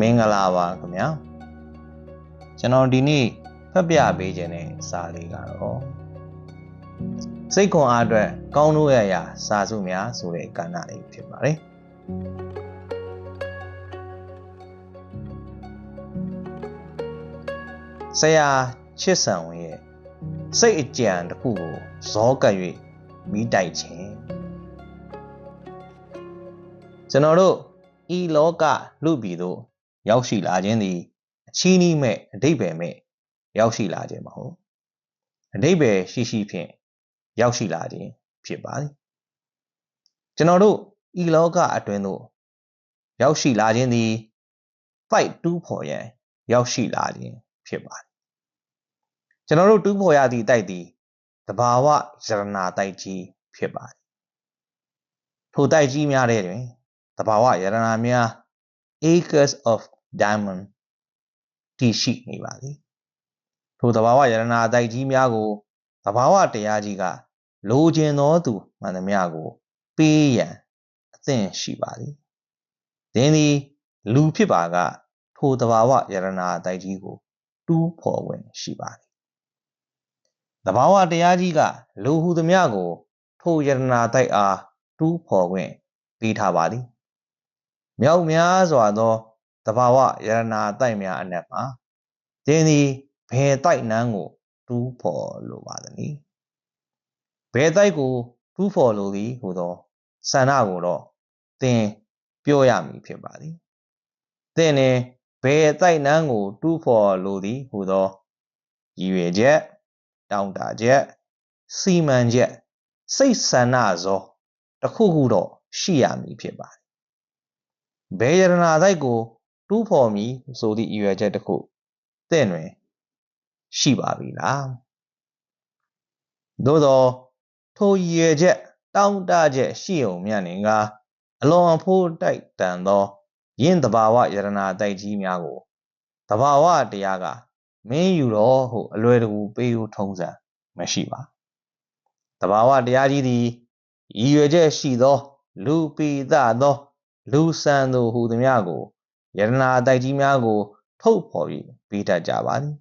မင်္ဂလာပါခင်ဗျာကျွန်တော်ဒီနေ့ဖတ်ပြပေးခြင်းတဲ့စာလေးကတော့စိတ်ခွန်အားအတွက်ကောင်းလို့ရရာစာစုများဆိုတဲ့ကဏ္ဍလေးဖြစ်ပါတယ်ဆရာချစ်ဆန်ဝင်ရဲ့စိတ်အကြံတစ်ခုကိုဇောကပ်၍မိတိုက်ခြင်းကျွန်တော်တို့ဤလောကလူပြည်သို့ ရောက်ရှိလာခြင်းသည်အချီးနှီးမဲ့အတိတ်ပဲမဲ့ရောက်ရှိလာခြင်းမဟုတ်အတိတ်ပဲရှိရှိဖြင့်ရောက်ရှိလာခြင်းဖြစ်ပါသည်ကျွန်တော်တို့ဤလောကအတွင်းသို့ရောက်ရှိလာခြင်းသည် fight တူးဖော်ရန်ရောက်ရှိလာခြင်းဖြစ်ပါတယ်ကျွန်တော်တို့တူးဖော်ရသည့်တိုက်သည်တဘာဝယရနာတိုက်ကြီးဖြစ်ပါတယ်ထိုတိုက်ကြီးများတဲ့တွင်တဘာဝယရနာများ acres of diamond တည်ရှိနေပါသည်ထိုတဘာဝယရနာတိုက်ကြီးများကိုတဘာဝတရားကြီးကလိုချင်သောသူမှန်သမျှကို ပေးရန်အသင့်ရှိပါသည်သင်သည်လူဖြစ်ပါက ထိုတဘာဝယရနာတိုက်ကြီးကို တူးဖော်ဝင်ရှိပါသည်တဘာဝတရားကြီးကလူဟုသမျှကို ထိုယရနာတိုက်အားတူးဖော်ဝင်ပေးထားပါသည် မြောက်များစွာသောတဘာဝယရနာတိုက်များအနက်မှာသင်သည်ဘယ်တိုက်နှန်းကိုတူးဖော်လိုပါသနည်းဘယ်တိုက်ကိုတူးဖော်လိုသည်ဟူသောဆန္ဒကိုတော့သင်ပြောရမည်ဖြစ်ပါသည်သင်လည်းဘယ်တိုက်နှန်းကိုတူးဖော်လိုသည်ဟူသောရည်ရွယ်ချက်တောင်းတချက်စီမံချက်စိတ်ဆန္ဒဇောတခုခုတော့ရှိရမည်ဖြစ်ပါတယ် ဘယ်ယရနာတိုက်ကိုတူးဖော်မည်ဆိုသည့်အရွယ်ချက်တစ်ခုတင့်တွင် ရှိပါပြီလားသို့သောထိုရည်ရွယ်ချက်တောင်းတချက်ရှိုံမြတ်နေကအလွန်အဖိုးတိုက်တန်သောယင်းတဘာဝယရနာတိုက်ကြီးများကိုတဘာဝတရားကမင်းယူတော့ဟုအလွယ်တကူပေးဦးထုံးစံမရှိပါတဘာဝတရားကြီးသည်ရည်ရွယ်ချက်ရှိသော လူပိသသော လူဆန်သူဟူသည်များကိုယရနာတိုက်ကြီးများကို ထုတ်ဖော်ပြီးပေးတတ်ကြပါသည်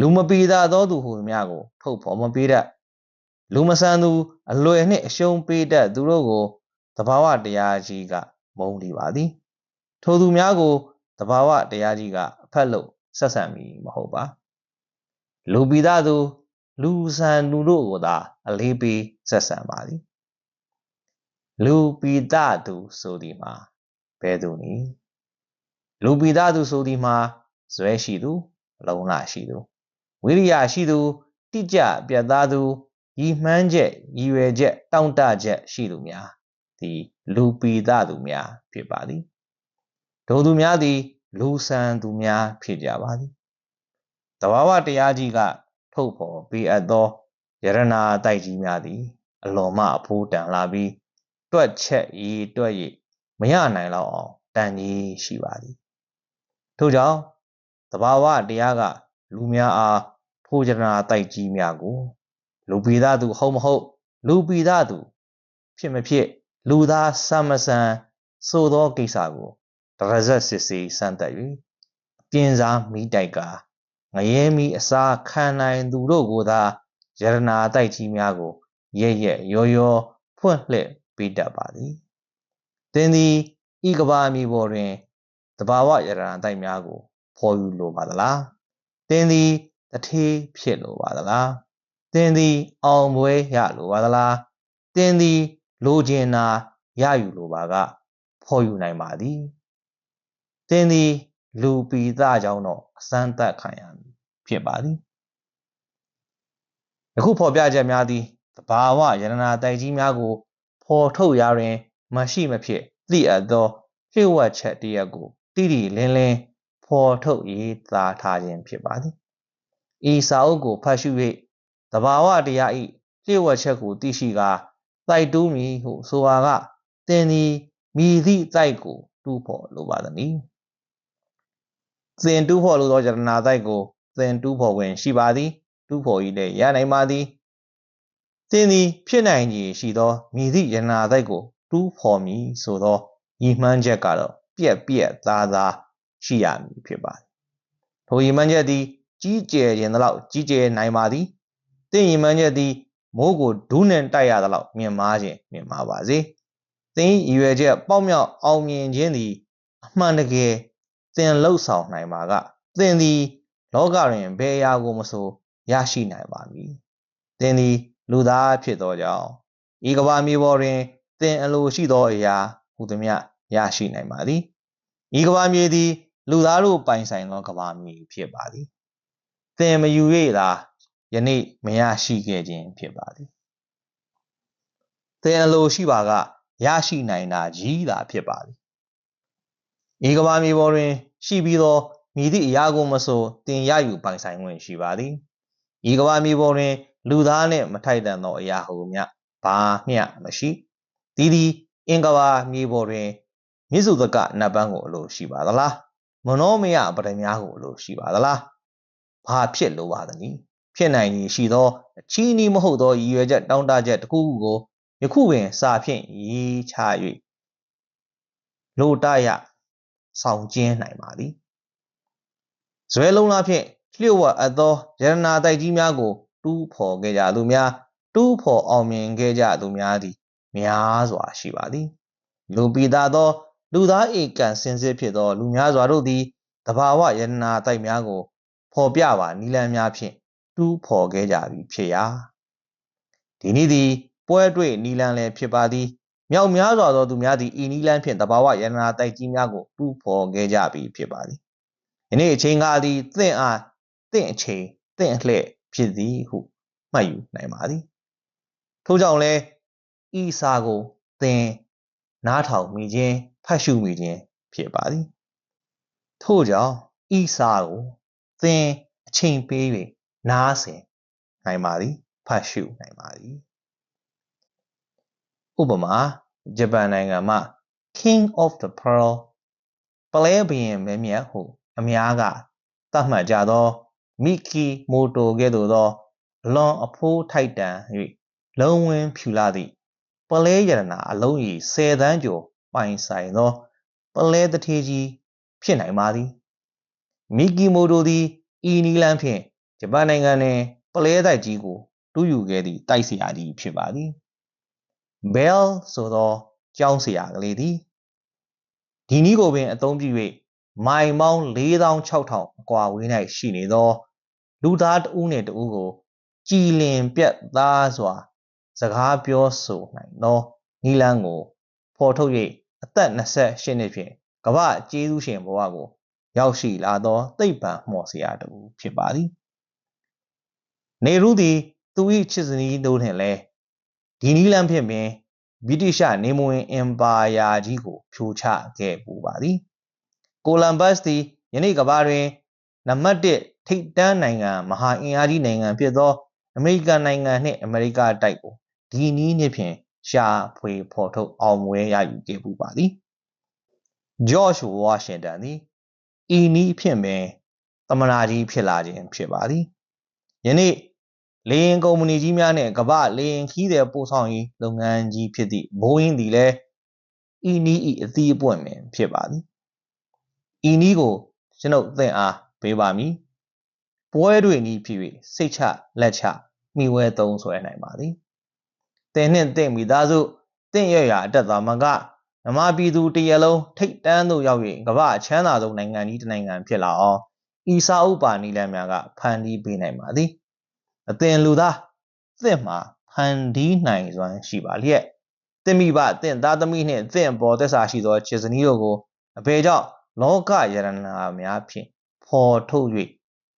လူမပိသသောသူဟူသည်များကို ထုတ်ဖော်မပေးတတ်လူမဆန်သူအလွယ်နှင့်အရှုံးပေးတတ်သူတို့ကိုတဘာဝတရားကြီးကမုန်းလီပါသည် ထိုသူများကိုတဘာဝတရားကြီးကအဖက်လို့ဆက်ဆံမိမဟုတ်ပါလူပိသသူလူဆန်သူတို့ကိုသာအလေးပေးဆက်ဆံပါသည် လူပိသသူဆိုသည်မှာဘယ်သူနည်းလူပိသသူဆိုသည်မှာဇွဲရှိသူလုံလရှိသူဝိရိယရှိသူတိကျပြတ်သားသူရည်မှန်းချက်ရည်ရွယ်ချက်တောင့်တချက်ရှိသူများသည်လူပိသသူများဖြစ်ပါသည်ဒုသူများသည်လူဆန်သူများဖြစ်ကြပါသည်တဘာဝတရားကြီးကထုတ်ဖော်ပေးအပ်သောယရနာတိုက်ကြီးများသည် အလွန်မှအဖိုးတန်လာပြီး တွက်ချက်ဤတွက်၍မရနိုင်တော့အောင်တန်ကြီးရှိပါသည်ထို့ကြောင့်တဘာဝတရားကလူများအားထိုယရနာတိုက်ကြီးများကို လူပိသားသူဟုတ်မဟုတ် လူပိသားသူဖြစ်မဖြစ် လူသားစမဆန်ဆိုသောကိစ္စကိုတရဇက်စစ်စီစမ်းသက်၍ပြင်းစားမိတိုက်ကငရဲမီအစာခံနိုင်သူတို့ကိုသာယရနာတိုက်ကြီးများကို ရဲ့ရဲ့ရောရောဖွင့်လှစ် ပေးတတ်ပါသည်သင်သည်ဤကဘာမီပေါ်တွင်တဘာဝယရနာတိုက်များကိုဖော်ယူလိုပါသလားသင်သည်တထေးဖြစ်လိုပါသလားသင်သည် အောင်ပွဲရလိုပါသလားသင်သည် လိုချင်တာရယူလိုပါကဖော်ယူနိုင်ပါသည်သင်သည် လူပီသကြောင့်တော့အစမ်းသက်ခံရမည်ဖြစ်ပါသည်ယခုဖော်ပြချက်များသည်တဘာဝယရနာတိုက်ကြီးများကို ဖော်ထုတ်ရာတွင် မရှိမဖြစ်သိအပ်သောလျှို့ဝှက်ချက်တရက်ကိုတိတိလင်းလင်းဖော်ထုတ်ရေးသားထားခြင်းဖြစ်ပါသည်ဤစာအုပ်ကိုဖတ်ရှု၍တဘာဝတရားဤလျှို့ဝှက်ချက်ကိုသိရှိကာတိုက်တူးမည်ဟုဆိုပါကသင်သည်မိသည့်တိုက်ကိုတူးဖော်လိုပါသည်သင်တူးဖော်လိုသောယတနာတိုက်ကိုသင်တူးဖော်ဝင်ရှိပါသည်တူးဖော်၏လည်းရနိုင်ပါသည် သင်သည် ဖြစ်နိုင်ခြေရှိသောမည်သည့်ယတနာတိုက်ကို တူးဖော်မည်ဆိုသောရည်မှန်းချက်ကတော့ပြက်ပြက်သားသားရှိရမည်ဖြစ်ပါသည်ထိုရည်မှန်းချက်သည် ကြီးကျယ်ခြင်းသလောက်ကြီးကျယ်နိုင်ပါသည်တင့်ရည်မှန်းချက်သည်မိုးကိုဒူးနှင့်တိုက်ရသလောက်မြင်မာခြင်းမြင်မာပါစေသင်ရည်ရွယ်ချက်ပေါက်မြောက်အောင်မြင်ခြင်းသည်အမှန်တကယ်သင်လှုပ်ဆောင်နိုင်ပါကသင်သည် လောကတွင်ဘယ်အရာကိုမဆိုရရှိနိုင်ပါမည်သင်သည် လူသားဖြစ်သောကြောင့်ဤကဘာမြေပေါ်တွင်သင်အလိုရှိသောအရာဟူသည်မြရရှိနိုင်ပါသည်ဤကဘာမြေသည် လူသားတို့ပိုင်ဆိုင်သောကဘာမြေဖြစ်ပါသည်သင်မယူ၍သာယနေ့မရရှိခဲ့ခြင်းဖြစ်ပါသည်သင်အလိုရှိပါကရရှိနိုင်တာကြီးသာဖြစ်ပါသည်ဤကဘာမြေပေါ်တွင် ရှိပြီးသောမည်သည့်အရာကိုမဆိုတင်ရယူပိုင်ဆိုင်ခွင့်ရှိပါသည်ဤကဘာမြေပေါ်တွင် လူသားနှင့်မထိုက်တန်သောအရာဟုမျှဘာမျှမရှိသည်သည်အင်္ဂဘာမြေပေါ်တွင်မြစ်စုသကနတ်ပန်းကိုအလိုရှိပါသလားမနောမယပရမများကိုအလိုရှိပါသလားဘာဖြစ်လိုပါသနည်းဖြစ်နိုင်ရည်ရှိသောအချီးနီးမဟုတ်သောရည်ရွယ်ချက်တောင်းတချက်တစ်ခုခုကိုယခုပင်စာဖြင့်ရေးချ၍လိုတရဆောင်ကျင်းနိုင်ပါသည်ဇွဲလုံးလားဖြင့်လျှို့ဝှက်အပ်သောယရနာတိုက်ကြီးများကို တူးဖော်ခဲ့ကြသူများတူးဖော်အောင်မြင်ခဲ့ကြသူများသည်များစွာရှိပါသည်လူပိသားသော လူသားဧကံစင်စစ်ဖြစ်သော လူများစွာတို့သည်တဘာဝယရနာတိုက်များကိုဖော်ပြပါနီလန်းများဖြင့်တူးဖော်ခဲ့ကြပြီဖြစ်ရာဒီနည်းသည်ပွဲတွေ့နီလန်းလည်းဖြစ်ပါသည်မြောက်များစွာသောသူများသည်ဤနီလန်းဖြင့်တဘာဝယန္နာတိုက်ကြီးများကိုတူးဖော်ခဲ့ကြပြီဖြစ်ပါသည်ယနေ့အချိန်ကားသည်သင့်အားသင့်အချိန်သင့်အလှဲ့ ဖြစ်သည်ဟုမှတ်ယူနိုင်ပါသည်ထို့ကြောင့်လည်းဤစာကိုသင်နားထောင်မိခြင်းဖတ်ရှုမိခြင်းဖြစ်ပါသည်ထို့ကြောင့်ဤစာကိုသင်အချိန်ပေး၍နားဆင်နိုင်ပါသည်ဖတ်ရှုနိုင်ပါသည်ဥပမာဂျပန်နိုင်ငံမှာ King of the Pearl ပလဲဘရင်မင်းမြတ်ဟုအများကသတ်မှတ်ကြသော မီကီမိုတိုကဲ့သို့သောအလွန်အဖိုးထိုက်တန်၍လုံးဝင်းဖြူလာသည့်ပလဲရတနာအလုံး၏ဆယ်သန်းကျော်ပိုင်ဆိုင်သောပလဲတထေးကြီးဖြစ်နိုင်ပါသည်မီကီမိုတိုသည်ဤနီလန်းဖြင့်ဂျပန်နိုင်ငံတွင်ပလဲတိုက်ကြီးကိုတူးယူခဲ့သည့်တိုက်ဆရာကြီးဖြစ်ပါသည်ဘဲလ်ဆိုသောကျောင်းဆရာကလေးသည်ဒီနည်းကိုပင်အသုံးပြု၍ မိုင်ပေါင်း4600အကွာဝေး၌ရှိနေသော လူသားတဦးနှင့်တဦးကို ကြည်လင်ပြတ်သားစွာ စကားပြောဆိုနိုင်သောနီလန်းကိုဖော်ထုတ်၍အသက်28နှစ်ဖြင့်ကမ္ဘာကျေးဇူးရှင်ဘဝကို ရောက်ရှိလာသောသိပ္ပံမှော်ဆရာတဦးဖြစ်ပါသည်နေရူးသည် သူ၏ချစ်စနီးတို့နှင့်လည်းဒီနီလန်းဖြင့်ပင်ဗြိတိရှနေမဝင်အင်ပါယာကြီးကိုဖြိုချခဲ့ပူပါသည် ကိုလံဘတ်သည်ယနေ့ကမ္ဘာတွင်နံပါတ်1ထိပ်တန်းနိုင်ငံမဟာအင်အားကြီးနိုင်ငံဖြစ်သောအမေရိကန်နိုင်ငံနှင့်အမေရိကတိုက်ကိုဒီနည်းနှင့်ဖြင့်ရှာဖွေဖော်ထုတ်အောင်ပွဲရယူခဲ့ပူပါသည်ဂျော့ချ်ဝါရှင်တန်သည်ဤနည်းဖြင့်ပင်သမနာကြီးဖြစ်လာခြင်းဖြစ်ပါသည်ယနေ့လေယာဉ်ကုမ္ပဏီကြီးများနှင့်ကမ္ဘာလေယာဉ်ခီးသည်ပို့ဆောင်ရေးလုပ်ငန်းကြီးဖြစ်သည့်ဘိုးအင်းသည်လည်းဤနီးဤအသီးအပွင့်ပင်ဖြစ်ပါသည် ဤနီးကိုကျွန်ုပ်သင်အားပေးပါမည်ပွဲတွေနီးဖြစ်၍စိတ်ချလက်ချမိဝဲသုံးဆွဲနိုင်ပါသည်တင်နှင့်တင့်မိသားစုတင့်ရရအတက်သားမကမြမပြည်သူတရလုံးထိတ်တန်းသို့ရောက်၍ကမ္ဘာချမ်းသာဆုံးနိုင်ငံကြီးတစ်နိုင်ငံဖြစ်လာအောင်ဤစာအုပ်ပါနီလန်းများကဖန်တီးပေးနိုင်ပါသည်အသင်လူသားသင့်မှာဖန်တီးနိုင်စွမ်းရှိပါလျက်သင်မိဘသင်သားသမီးနှင့်သင်ပေါ်သက်စာရှိသောခြေစနီးတို့ကိုအဘယ်ကြောင့် လောကယရဏများဖြင့်ဖော်ထုတ်၍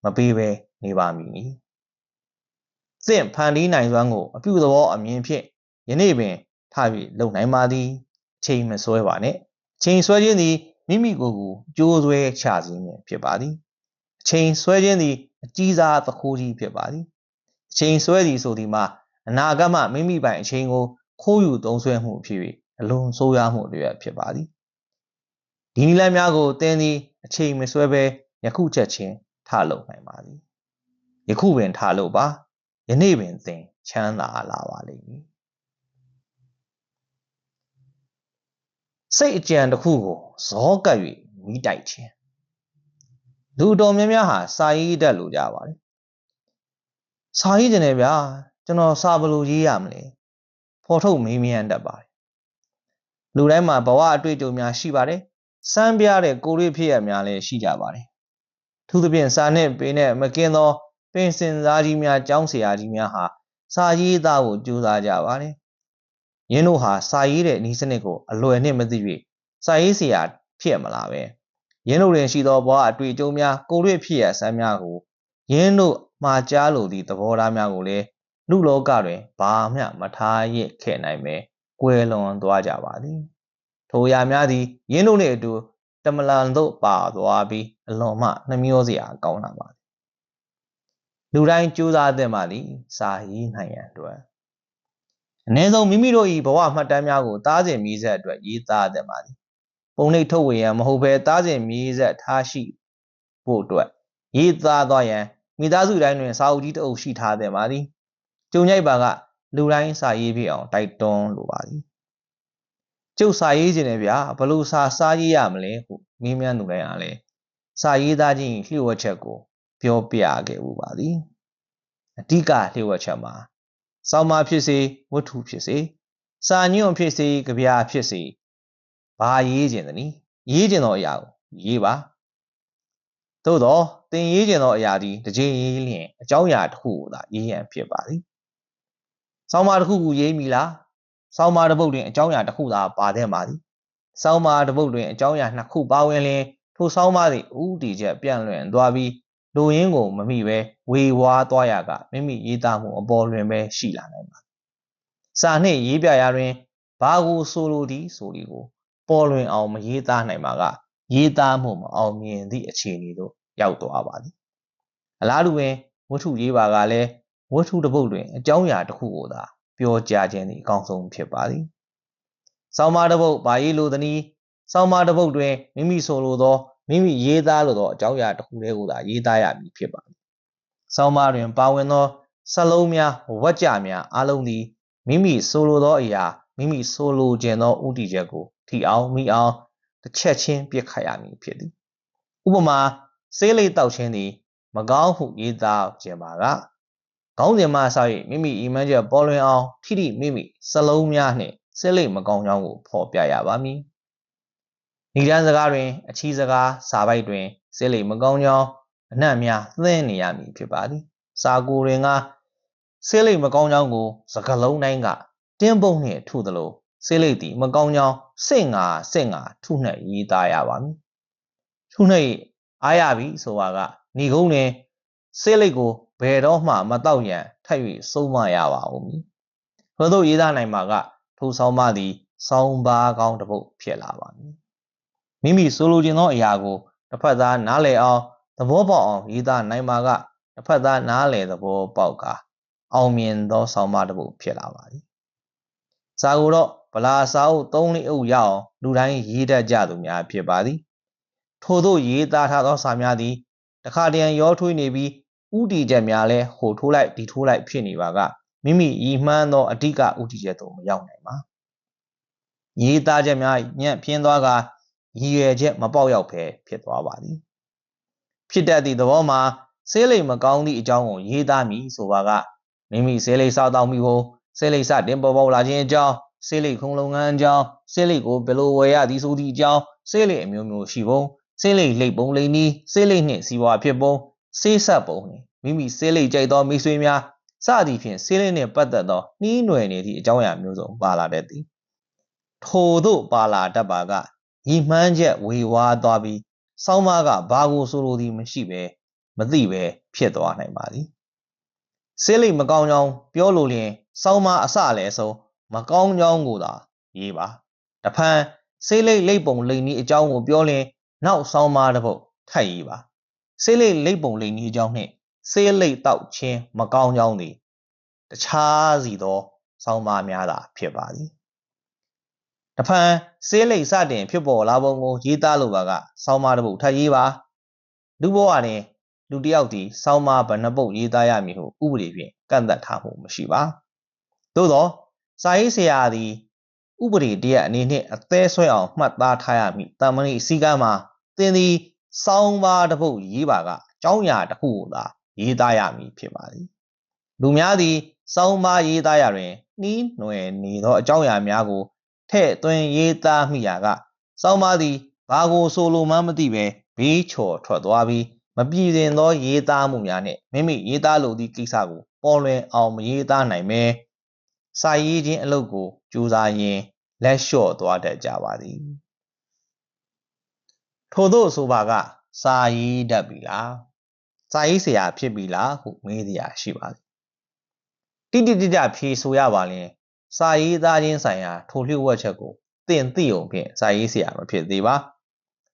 မပေးဘဲနေပါမည်သင်ဖန်တီးနိုင်စွမ်းကိုအပြုသဘောအမြင်ဖြင့်ယနေ့ပင်ထားပြီးလုံနိုင်ပါသည်ချိန်မဆွဲပါနဲ့ချိန်ဆွဲခြင်းသည်မိမိကိုယ်ကိုကြိုးဆွဲချခြင်းဖြစ်ပါသည်ချိန်ဆွဲခြင်းသည်အကြီးစားသခိုးကြီးဖြစ်ပါသည်အချိန်ဆွဲသည်ဆိုသည်မှာအနာဂတ်မှမိမိပိုင်အချိန်ကိုခိုးယူသုံးဆွဲမှုဖြစ်၍အလွန်ဆိုးရွားမှုတွေဖြစ်ပါသည် ဒီနည်းလမ်းများကိုသင်သည်အချိန်မဆွဲဘဲယခုချက်ချင်းထလုပ်နိုင်ပါသည်ယခုပင်ထလုပ်ပါယနေ့ပင်သင်ချမ်းသာလာပါလိမ့်မည်စိတ်အကြံတစ်ခုကိုဇောကပ်၍မိတိုက်ခြင်းလူတော်များများဟာစာရေးတတ်လို့ကြပါတယ်စာရေးကျင်တယ်ဗျာကျွန်တော်စာဘယ်လိုရေးရမလဲဖော်ထုတ်မေးမြန်းတတ်ပါတယ်လူတိုင်းမှာဘဝအတွေ့အကြုံများရှိပါတယ် စမ်းပြတဲ့ကိုယ်ရေးဖြစ်ရများလည်းရှိကြပါတယ်သူသဖြင့်စာနဲ့ပေနဲ့မကင်းသောပင်စင်စားကြီးများကျောင်းဆရာကြီးများဟာစာရေးသားကိုကြိုးစားကြပါတယ်။ယင်းတို့ဟာစာရေးတဲ့ဤစနစ်ကိုအလွယ်နှင့်မသိ၍စာရေးဆရာဖြစ်မလားပဲ။ယင်းတို့တွင်ရှိသောဘဝအတွေ့အကြုံများကိုယ်တွေ့ဖြစ်ရဆန်းများကိုယင်းတို့မှာကြားလိုသည့်သဘောထားများကိုလည်းလူလောကတွင်ဘာမျှမထားရခဲ့နိုင်ပဲကွယ်လွန်သွားကြပါသည်။ ထိုအရာများသည်ယင်းတို့နှင့်အတူတမလန်သို့ပါသွားပြီးအလွန်မှနှမျောစရာကောင်းလာပါလူတိုင်းကြိုးစားသင့်ပါသည်စာရေးနိုင်ရန်အတွက်အ ਨੇ ဆုံးမိမိတို့၏ဘဝမှတ်တမ်းများကိုတားစဉ်မြည်ဆက်အတွက်ရေးသားသင့်ပါသည်ပုံနှိပ်ထုတ်ဝေရန်မဟုတ်ဘဲတားစဉ်မြည်ဆက်ထားရှိဖို့အတွက်ရေးသားသွားရန်မိသားစုတိုင်းတွင်စာအုပ်ကြီးတအုပ်ရှိထားသင့်ပါသည်ကြုံညိုက်ပါကလူတိုင်းစာရေးပြအောင်တိုက်တွန်းလိုပါသည် ကျုပ်စာရေးခြင်းနဲ့ဗျာဘလို့စာစားရေးရမလဲဟုမေးမြန်းသူတိုင်းအားလဲစာရေးသားခြင်းလျှို့ဝှက်ချက်ကို ပြောပြခဲ့မှုပါသည်အဓိကလျှို့ဝှက်ချက်မှာစောင်းမဖြစ်စေဝတ္ထုဖြစ်စေစာညွန့်ဖြစ်စေကြပြဖြစ်စေဘာရေးခြင်းသနည်းရေးခြင်းသောအရာကိုရေးပါသို့တော့သင်ရေးခြင်းသောအရာသည်တစ်ချိန်ရေးလျင်အကြောင်းအရာတစ်ခုကိုသာရေးရန်ဖြစ်ပါသည်စောင်းမတစ်ခုကိုရေးမိလား စောင်းမတစ်ပုဒ်တွင်အကြောင်းအရာတစ်ခုသာပါတဲ့ပါသည်စောင်းမတစ်ပုဒ်တွင်အကြောင်းအရာနှစ်ခုပါဝင်လျင်ထိုစောင်းမသည်ဥတီချက်ပြန့်လွင့်သွားပြီးလူရင်းကိုမမိပဲဝေဝါးသွားရကမိမိရေးသားမှုအပေါ်လွင်ပဲရှိလာနိုင်ပါစာနှင့်ရေးပြရာတွင်ဘာကိုဆိုလိုသည်ဆိုဒီကို ပေါ်လွင်အောင်မရေးသားနိုင်ပါကရေးသားမှုမအောင်မြင်သည့်အခြေအနေသို့ရောက်သွားပါသည်အလားတူပင်ဝတ္ထုရေးပါကလည်းဝတ္ထုတစ်ပုဒ်တွင်အကြောင်းအရာတစ်ခုကိုသာ ပြောကြားခြင်းသည်အကောင်းဆုံးဖြစ်ပါသည်ဆောင်းပါးတစ်ပုဒ်ဘာရေးလိုသနည်းဆောင်းပါးတစ်ပုဒ်တွင်မိမိဆိုလိုသောမိမိရေးသားလိုသောအကြောင်းအရာတစ်ခုတည်းကိုသာရေးသားရမည်ဖြစ်ပါသည်။ဆောင်းပါးတွင်ပါဝင်သောစလုံးများဝက်ကြများအလုံးသည်မိမိဆိုလိုသောအရာမိမိဆိုလိုခြင်းသောဥတီချက်ကိုထီအောင်မိအောင်တစ်ချက်ချင်းပြစ်ခတ်ရမည်ဖြစ်သည်။ဥပမာဆေးလိပ်တောက်ခြင်းသည်မကောင်းဟုရေးသားခြင်းပါက ခေါင်းစဉ်မှစ၍မိမိအီမန်ချက်ပေါ်လွင်အောင်ထိထိမိမိစလုံးများနှင့်ဆေးလိပ်မကောင်းကြောင်းကိုဖော်ပြရပါမည်။ဏိဒန်းစကားတွင်အချီးစကားစာပိုက်တွင်စိလိမကောင်းကြောင်းအနှံ့များသင်နေရမည်ဖြစ်ပါသည်စာကိုတွင်ကစိလိမကောင်းကြောင်းကိုစကလုံးတိုင်းကတင်းပုံနှင့်ထုသလိုစိလိသည်မကောင်းကြောင်းစင့်ငါစင့်ငါထုနှင့်ရေးသားရပါမည်ထုနှင့်အားရပြီဆိုပါကဏီကုန်းတွင် စိလိကိုဘယ်တော့မှမတော့ရန်ထပ်၍ဆုံးမရပါဦးမည်ထို့သောရေးသားနိုင်မှာကထိုဆောင်းပါသည်ဆောင်းပါကောင်းတစ်ပုဒ်ဖြစ်လာပါမည်မိမိဆိုလိုချင်သောအရာကိုတစ်ဖက်သားနားလည်အောင်သဘောပေါက်အောင်ရေးသားနိုင်မှာကတစ်ဖက်သားနားလည်သဘောပေါက်ကအောင်မြင်သောဆောင်းပါးတစ်ပုဒ်ဖြစ်လာပါသည်။စာကိုတော့ဗလာစာအုပ်၃လေးအုပ်ရအောင်လူတိုင်းရေးတတ်ကြသူများဖြစ်ပါသည်။ထို့သောရေးသားထားသောစာများသည်တခါတရံရောထွေးနေပြီး ဥတီချက်များလဲဟိုထိုးလိုက်ဒီထိုးလိုက်ဖြစ်နေပါကမိမိရည်မှန်းသောအဓိကဥတီချက်သို့မရောက်နိုင်ပါ။ရေးသားချက်များညံ့ပြင်းသွားကရည်ရွယ်ချက်မပေါက်ရောက်ဖဲဖြစ်သွားပါသည်ဖြစ်တတ်သည့်သဘောမှာဆေးလိမ်မကောင်းသည့်အကြောင်းကိုရေးသားမိဆိုပါကမိမိဆေးလိမ်စားတော့မိဖို့ဆေးလိမ်စတင်ပေါ်ပေါက်လာခြင်းအကြောင်းဆေးလိမ်ခုံလုပ်ငန်းအကြောင်းဆေးလိမ်ကိုဘယ်လိုဝယ်ရသည်ဆိုသည့်အကြောင်းဆေးလိမ်အမျိုးမျိုးရှိပုံဆေးလိမ်လိပ်ပုံလိမ်နီးဆေးလိမ်နှင့်စီးပွားဖြစ်ပုံ ဆေးဆက်ပုံနှင့်မိမိဆေးလိမ်ကြိုက်သောမိတ်ဆွေများစသည်ဖြင့်ဆေးလိမ်နှင့်ပတ်သက်သောနှီးနွယ်နေသည့်အကြောင်းအရာမျိုးစုံပါလာတတ်သည်ထို့သို့ပါလာတတ်ပါကရည်မှန်းချက်ဝေဝါးသွားပြီးစောင်းမကဘာကိုဆိုလိုသည်မရှိပဲမသိပဲဖြစ်သွားနိုင်ပါသည်ဆေးလိပ်မကောင်းကြောင်းပြောလို့လျင်စောင်းမအစလည်းဆုံးမကောင်းကြောင်းကိုသာရေးပါတဖန်ဆေးလိပ်လိပ်ပုံလိန်ဤအကြောင်းကိုပြောလျင်နောက်စောင်းမတစ်ပုတ်ထပ်ရေးပါ ဆေးလိပ်လိပ်ပုံလိန်ဤအကြောင်းနှင့်ဆေးလိပ်တောက်ခြင်းမကောင်းကြောင်းသည်တခြားစီသောစောင်းမများသာဖြစ်ပါသည်တဖန်ဆေးလိပ်စတင်ဖြစ်ပေါ်လာပုံကိုရေးသားလိုပါကဆောင်းမတစ်ပုတ်ထပ်ရေးပါလူဘဝတွင်လူတစ်ယောက်သည်ဆောင်းမဘဏ္ဍပုတ်ရေးသားရမည်ဟုဥပဒေဖြင့်ကန့်သတ်ထားမှုမရှိပါသို့သောစာရေးဆရာသည်ဥပဒေတရက်အနေနှင့်အသေးဆွဲအောင်မှတ်သားထားရမည်တာမဏိစည်းကမ်းမှာသင်သည် စောင်းပါတစ်ပုဒ်ရေးပါကအကြောင်းအရာတစ်ခုကိုသာရေးသားရမည်ဖြစ်ပါသည်လူများသည်စောင်းပါရေးသားရတွင်နှီးနွယ်နေသောအကြောင်းအရာများကိုထဲ့သွင်းရေးသားမိရာကစောင်းပါသည်ဘာကိုဆိုလိုမှမသိပဲဘေးချော်ထွက်သွားပြီးမပြည့်စုံသောရေးသားမှုများနှင့်မိမိရေးသားလိုသည့်ကိစ္စကိုပေါ်လွင်အောင်မရေးသားနိုင်ပဲစာရေးခြင်းအလုပ်ကိုကြိုးစားရင်းလက်လျှော့သွားတတ်ကြပါသည် ထို့သောဆိုပါကစာရေးတတ်ပြီလားစာရေးဆရာဖြစ်ပြီလားဟုမေးစရာရှိပါသည်တိတိကျကျဖြေဆိုရပါလျင်စာရေးသားခြင်းဆိုင်ရာထိုလျှို့ဝှက်ချက်ကိုသင်သိုံဖြင့်စာရေးဆရာမဖြစ်သေးပါ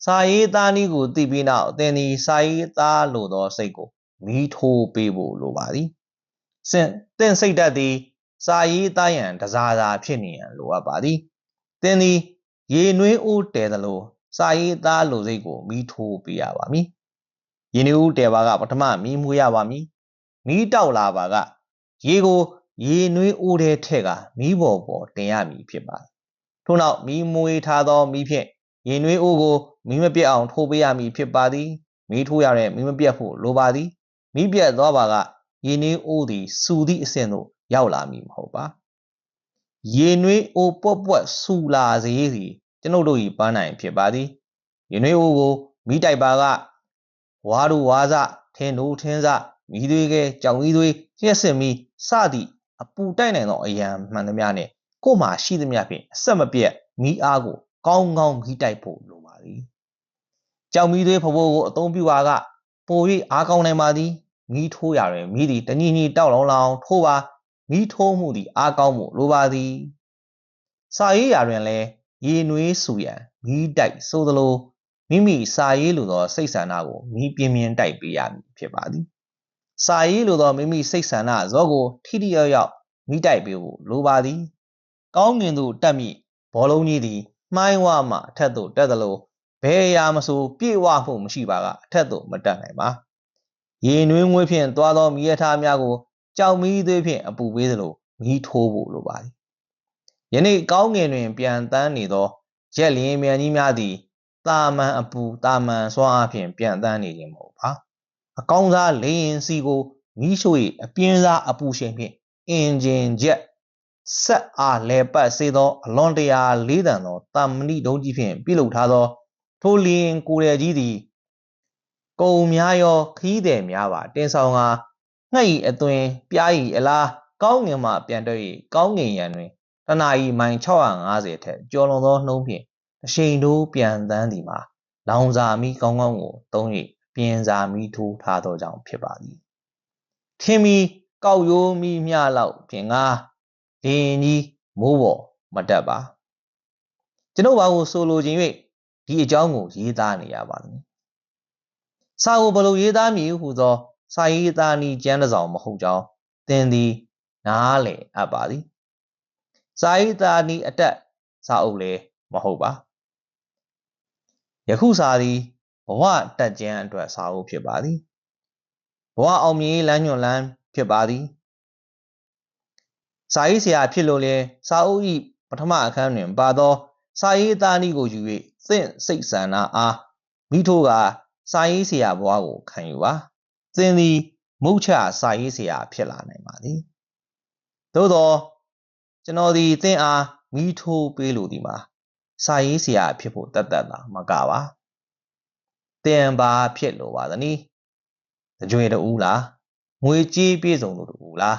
စာရေးသားနည်းကိုသိပြီးနောက်သင်သည်စာရေးသားလိုသောစိတ်ကိုမီးထိုးပေးဖို့လိုပါသည်စင်သင်စိတ်ဓာတ်သည်စာရေးသားရန်တစားစားဖြစ်နေရန်လိုအပ်ပါသည်သင်သည်ရေနွေးအိုးတဲသလို စာရေးသားလိုစိတ်ကိုမီးထိုးပေးရပါမည်ရေနွေးအိုးတဲပါကပထမမီးမွေးရပါမည်မီးတောက်လာပါကရေကိုရေနွေးအိုးထဲထည့်ကမီးပေါ်ပေါ်တင်ရမည်ဖြစ်ပါထို့နောက်မီးမွေးထားသောမီးဖြင့်ရေနွေးအိုးကိုမီးမပြတ်အောင်ထိုးပေးရမည်ဖြစ်ပါသည်မီးထိုးရတဲ့မီးမပြတ်ဖို့လိုပါသည်မီးပြတ်သွားပါကရေနွေးအိုးသည်စူသည့်အဆင့်သို့ရောက်လာမည်မဟုတ်ပါရေနွေးအိုးပွက်ပွက်စူလာစေသည် ကျွန်ုပ်တို့၏ပန်းနိုင်ဖြစ်ပါသည်ရေနွေးအိုးကိုမိတိုက်ပါကဝါတို့ဝါစထင်းတို့ထင်းစမိသွေးကဲကြောင်ကြီးသွေးကျက်စစ်မီစသည့်အပူတိုက်နိုင်သောအရန်မှန်သမျှနှင့်ကို့မှာရှိသမျှဖြင့်အဆက်မပြတ်မိအားကိုကောင်းကောင်းမိတိုက်ဖို့လိုပါသည်ကြောင်မီသွေးဖဖိုးကိုအသုံးပြုပါကပို၍အားကောင်းနိုင်ပါသည်မိထိုးရတွင်မိသည်တညီညီတောက်လောင်လောင်ထိုးပါမိထိုးမှုသည်အားကောင်းမှုလိုပါသည်စာရေးရာတွင်လည်း ရေနွေးဆူရန်မိတိုက်ဆိုသလိုမိမိစာရေးလိုသောစိတ်ဆန္ဒကိုမိပြင်းပြင်းတိုက်ပေးရမည်ဖြစ်ပါသည်စာရေးလိုသောမိမိစိတ်ဆန္ဒဇောကိုထိထိရောက်ရောက်မိတိုက်ပေးဖို့လိုပါသည်ကောင်းငင်သို့တက်မိဘောလုံးကြီးသည်မှိုင်းဝမှအထက်သို့တက်သလိုဘယ်အရာမဆိုပြေဝမှုမရှိပါကအထက်သို့မတက်နိုင်ပါရေနွေးငွေးဖြင့်သွားသောမိရထားများကိုကြောက်မီးသွေးဖြင့်အပူပေးသလိုမီးထိုးဖို့လိုပါသည် ယနေ့ကောင်းငင်တွင် ပြန်တန်းနေသောရက်လျင်မြန်ကြီးများသည်တာမန်အပူတာမန်စွာအဖြစ်ပြန်တန်းနေခြင်းမဟုတ်ပါအကောင်းစားလေရင်စီကိုမီးရှို့၏အပြင်းစားအပူရှင်ဖြင့်အင်ဂျင်ဂျက်ဆက်အားလဲပတ်စေသောအလွန်တရာလေးတန်သောတာမဏိဒုံးကြီးဖြင့်ပြုလုပ်ထားသော ထိုလျင်ကိုယ်ရကြီးသည်ကုံများရောခီးသည်များပါတင်ဆောင်ကငှက်၏အသွင်ပြား၏အလားကောင်းငင်မှပြန်တွေ့၍ကောင်းငင်ရန်တွင် တနအီမိုင်650ထက်ကျော်လွန်သောနှုံးဖြင့်အရှိန်တိုးပြန်တန်းသည်မှာလောင်စာမီကောင်းကောင်းကိုသုံး၍ပြင်စာမီထိုးထားသောကြောင့်ဖြစ်ပါသည်ထင်းမီကောက်ရိုးမီမျှလောက်ပြင်ကားလင်းကြီးမိုးပေါ်မတက်ပါကျွန်ုပ်ဘာကိုဆိုလိုခြင်း၍ဒီအကြောင်းကိုရေးသားနေရပါသည်စာကိုဘယ်လိုရေးသားမည်ဟုသောစာရေးသားနည်းကျမ်းတစ်စောင်မဟုတ်ကြောင်းသင်သည်နားလည်အပ်ပါသည် စာရေးသားနည်းအတက်စာအုပ်လည်းမဟုတ်ပါယခုစာသည်ဘဝတက်ကြံအတွက်စာအုပ်ဖြစ်ပါသည်ဘဝအောင်မြင်လမ်းညွှန်လမ်းဖြစ်ပါသည်စာရေးဆရာဖြစ်လို့လဲစာအုပ်၏ပထမအခန်းတွင်ပါသော စာရေးသားနည်းကိုယူ၍သင့်စိတ်ဆန္ဒအားမိထိုးကစာရေးဆရာဘဝကိုခံယူပါသင်သည်မုတ်ချစာရေးဆရာဖြစ်လာနိုင်ပါသည်သို့သော ကျွန်တော်ဒီသင်အားမိထိုးပေးလိုဒီမှာစာရေးဆရာဖြစ်ဖို့တတ်တတ်တာမကပါသင်ပါဖြစ်လိုပါသနည်းကြွေတူလားငွေကြေးပြည့်စုံလို့တူလား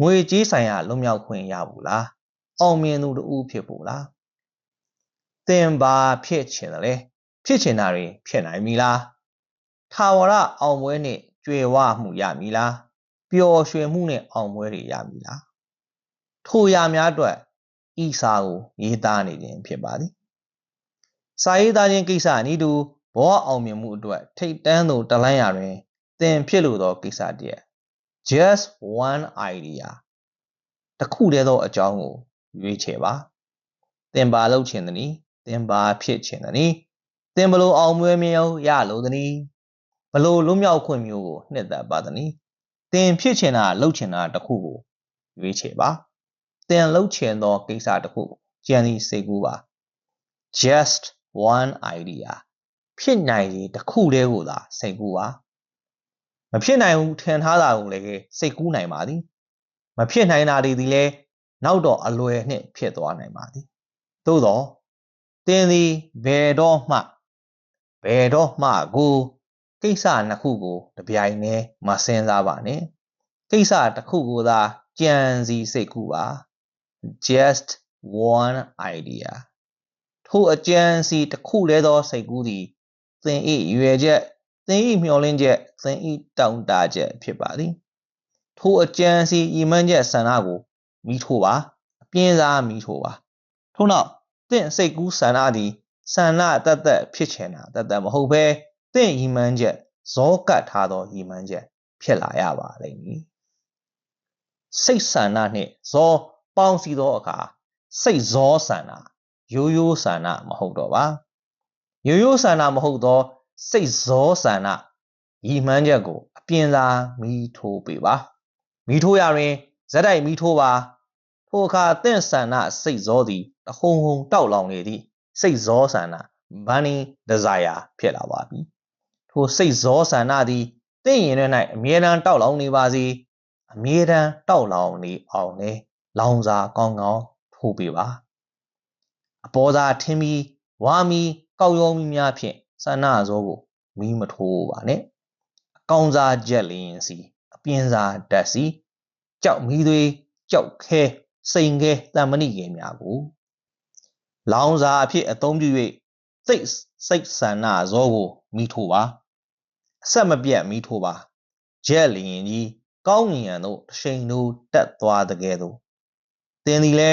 ငွေကြေးဆိုင်ရာလွတ်မြောက်ခွင့်ရဘူးလားအောင်မြင်သူတူဖြစ်ဖို့လားသင်ပါဖြစ်ချင်တယ်လေဖြစ်ချင်တာတွေဖြစ်နိုင်ပြီလားထာဝရအောင်ပွဲနဲ့ကြွယ်ဝမှုရမည်လားပျော်ရွှင်မှုနဲ့အောင်ပွဲတွေရမည်လား ထိုရာများအတွက်ဤစာကိုရေးသားနေခြင်းဖြစ်ပါသည်စာရေးသားခြင်းကိစ္စအနည်းတူဘောအောင်မြင်မှုအတွက်ထိတ်တန်းသို့တလန်းရာတွင်သင်ဖြစ်လိုသောကိစ္စတည်း just one idea တခုတည်းသောအကြောင်းကိုရွေးချယ်ပါသင်ပါလုပ်ချင်သည်သင်ပါဖြစ်ချင်သည်သင်ဘလို့အောင်ပွဲမျိုးရလို့သည်ဘလို့လွတ်မြောက်ခွင့်မျိုးကိုနှစ်သက်ပါသည်သင်ဖြစ်ချင်တာလုပ်ချင်တာတခုကိုရွေးချယ်ပါ သင်လုပ်ချင်သောကိစ္စတခုကြံစီစိတ်ကူးပါ just one idea ဖြစ်နိုင်ရေးတစ်ခုတည်းကိုသာစိတ်ကူးပါမဖြစ်နိုင်ဘူးထင်ထားတာကိုလည်းစိတ်ကူးနိုင်ပါသည်မဖြစ်နိုင်တာတွေဒီလည်းနောက်တော့အလွယ်နှင့်ဖြစ်သွားနိုင်ပါသည်သို့တော့တင်းသည်ဘယ်တော့မှဘယ်တော့မှကိုကိစ္စနှစ်ခုကိုတပြိုင်တည်းမစင်စားပါနဲ့ကိစ္စတစ်ခုကိုသာကြံစီစိတ်ကူးပါ just one idea ထို့အကြံစီတစ်ခုလဲသောစိတ်ကူးသည်သင်၏ရွယ်ချက်သင်၏မျှော်လင့်ချက်သင်၏တောင်းတချက်ဖြစ်ပါသည်ထိုအကြံစီဤမှန်းချက်ဆန္ဒကိုမိထိုးပါအပြင်းစားမိထိုးပါထို့နောက်သင်စိတ်ကူးဆန္ဒသည်ဆန္ဒတတ်တတ်ဖြစ်ချင်တာတတ်တတ်မဟုတ်ဘဲသင်ဤမှန်းချက်ဇောကတ်ထားသောဤမှန်းချက်ဖြစ်လာရပါလိမ့်မည်စိတ်ဆန္ဒနှင့်ဇော ပေါင်းစည်းသောအခါစိတ်ဇောဆန္ဒရိုးရိုးဆန္ဒမဟုတ်တော့ပါရိုးရိုးဆန္ဒမဟုတ်သောစိတ်ဇောဆန္ဒရည်မှန်းချက်ကို အပြင်းစားမိထိုးပေးပါမိထိုးရရင်ဇက်တိုက်မိထိုးပါထိုအခါတင့်ဆန္ဒစိတ်ဇောသည်တဟုန်ဟုန်တောက်လောင်နေသည့်စိတ်ဇောဆန္ဒ burning desire ဖြစ်လာပါပြီထိုစိတ်ဇောဆန္ဒသည်တင့်ရင်ထဲ၌အမြဲတမ်းတောက်လောင်နေပါစေအမြဲတမ်းတောက်လောင်နေအောင်လေ လောင်စာကောင်းကောင်းထိုးပေးပါအပေါ်သာထင်းပြီးဝါမီကောက်ရုံးမီများဖြင့်ဆန္ဒဇောကိုမီးမထိုးပါနဲ့အကောင်စားချက်လျင်စီအပြင်းစားဓာတ်စီကြောက်မီးသွေးကြောက်ခဲစိန်ခဲတမဏိကေများကိုလောင်စာအဖြစ်အသုံးပြု၍စိတ်စိတ်ဆန္ဒဇောကိုမိထိုးပါအဆက်မပြတ်မိထိုးပါဂျက်လျင်ကြီးကောင်းငင်ရန်တို့တရှိန်တို့တက်သွားတဲ့ကဲ့သို့ တင်ဒီလဲ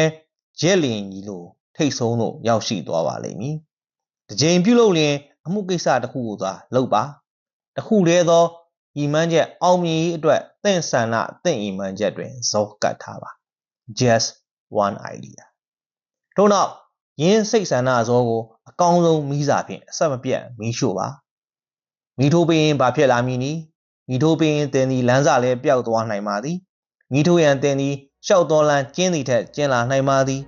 ဂျက်လျင်ကြီးလိုထိတ်ဆုံးတို့ရောက်ရှိသွားပါလိမ့်မည်တစ်ချိန်ပြုလုပ်လျင်အမှုကိစ္စတစ်ခုကိုသာလုပ်ပါတစ်ခုတည်းသောဤမှန်းချက်အောင်မြင်ရေးအတွက်သင်ဆန္ဒသင်ဤမှန်းချက်တွင်ဇောကတ်ထားပါ just one idea ထို့နောက်ယင်းစိတ်ဆန္ဒဇောကိုအကောင်းဆုံးမိစာဖြင့်အဆက်မပြတ်မီးရှို့ပါမိထိုးပင်ဘာဖြစ်လာမည်နည်းမိထိုးပင်တင်သည်လမ်းစာလည်းပျောက်သွားနိုင်ပါသည်မိထိုးရန်တင်သည် ရှောက်တော်လန်ကျင်းသည်ထက်ကျင်းလာနိုင်ပါသည်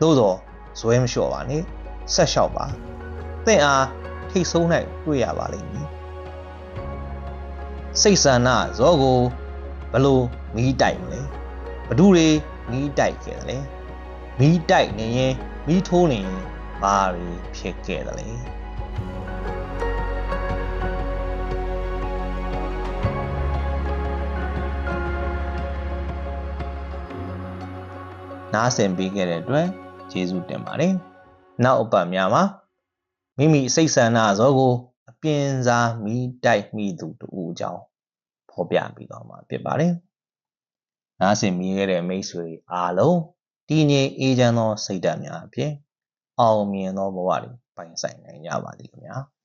သို့သောဇွဲမလျှော့ပါနဲ့ဆက်လျှောက်ပါသင်အားထိတ်ဆုံး၌တွေ့ရပါလိမ့်မည်စိတ်ဆန္ဒဇောကိုဘလို့မီးတိုက်မလဲဘဒုတွေမီးတိုက်ခဲ့တယ်မီးတိုက်နေရင်မီးထိုးနေရင်ဘာတွေဖြစ်ခဲ့တယ် နားဆင်ပေးခဲ့တဲ့အတွက်ကျေးဇူးတင်ပါတယ်။နောက်အပတ်များမှာမိမိစိတ်ဆန္ဒဇောကိုအပြင်းစားမိတိုက်မိသူတူအကြောင်းဖော်ပြပြီးတော့မှာဖြစ်ပါတယ်။နားဆင်မိခဲ့တဲ့မိတ်ဆွေအားလုံးတည်ငြိမ်အေးချမ်းသောစိတ်ဓာတ်များအဖြစ်အောင်မြင်သောဘဝတွေပိုင်ဆိုင်နိုင်ကြပါသည်ခင်ဗျာ။